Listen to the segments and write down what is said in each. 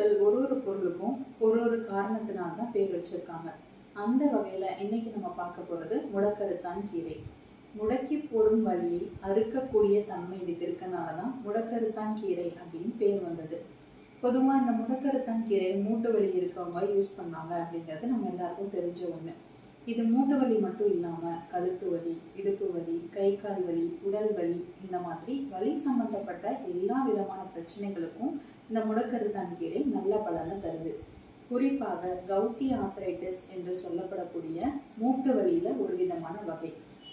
ஒரு ஒரு பொருளுக்கும் ஒரு ஒரு காரணத்தினால தான் பேர் வச்சிருக்காங்க. அந்த வகையில் இன்னைக்கு நம்ம பார்க்க போகிறது முடக்கருத்தான் கீரை. முடக்கி போடும் வழியை அறுக்கக்கூடிய தன்மை இதுக்கு இருக்கனால தான் முடக்கருத்தான் கீரை அப்படின்னு பேர் வந்தது. பொதுவாக இந்த முடக்கருத்தான் கீரை மூட்டு வலி இருக்கவங்க யூஸ் பண்ணாங்க அப்படிங்கிறது நம்ம எல்லாருக்கும் தெரிஞ்ச ஒன்று இது மூட்டு வலி மட்டும் இல்லாமல் கழுத்து வலி இடுப்பு வலி கை கால் வலி உடல் வலி மாதிரி வலி சம்பந்தப்பட்ட எல்லா விதமான பிரச்சனைகளுக்கும் இந்த முடக்கருத்தான் கீரை நல்ல பலனை தருது. குறிப்பாக கவுட்டி ஆர்த்ரைட்டிஸ் என்று சொல்லப்படக்கூடிய மூட்டு வலியில் ஒரு விதமான வகை.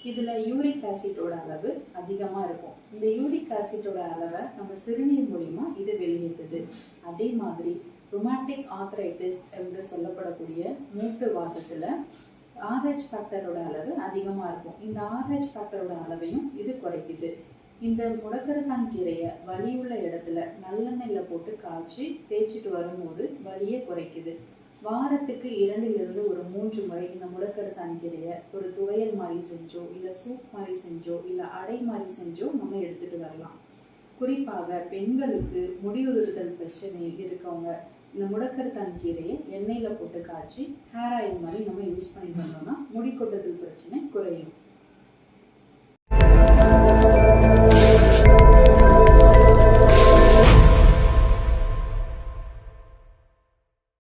இதில் யூரிக் ஆசிட்டோட அளவு அதிகமாக இருக்கும். இந்த யூரிக் ஆசிட்டோட அளவை நம்ம சிறுநீர் மூலிமா இது வெளியேற்றுது அதே மாதிரி ரொமாட்டிக் ஆர்த்ரைட்டிஸ் என்று சொல்லப்படக்கூடிய மூட்டு வாதத்தில் ஆர்ஹெச் ஃபேக்டரோட அளவு அதிகமாக இருக்கும். இந்த ஆர்ஹெச் ஃபேக்டரோட அளவையும் இது குறைக்குது. இந்த முடக்கரத்தான் கீரையை வலியுள்ள இடத்துல நல்லெண்ணெயில் போட்டு காய்ச்சி தேய்ச்சிட்டு வரும்போது வலியை குறைக்குது. வாரத்துக்கு இரண்டிலிருந்து ஒரு மூன்று முறை இந்த முடக்கரத்தான் கீரையை ஒரு துவையல் மாதிரி செஞ்சோ இல்லை சூப் மாதிரி செஞ்சோ இல்லை அடை மாதிரி செஞ்சோ நம்ம எடுத்துகிட்டு வரலாம். குறிப்பாக பெண்களுக்கு முடிவுறுத்தல் பிரச்சனை இருக்கவங்க இந்த முடக்கரத்தான் கீரையை எண்ணெயில் போட்டு காய்ச்சி ஹேர் ஆயில் மாதிரி நம்ம யூஸ் பண்ணி வந்தோம்னா முடி கொட்டுதல் பிரச்சனை குறையும்.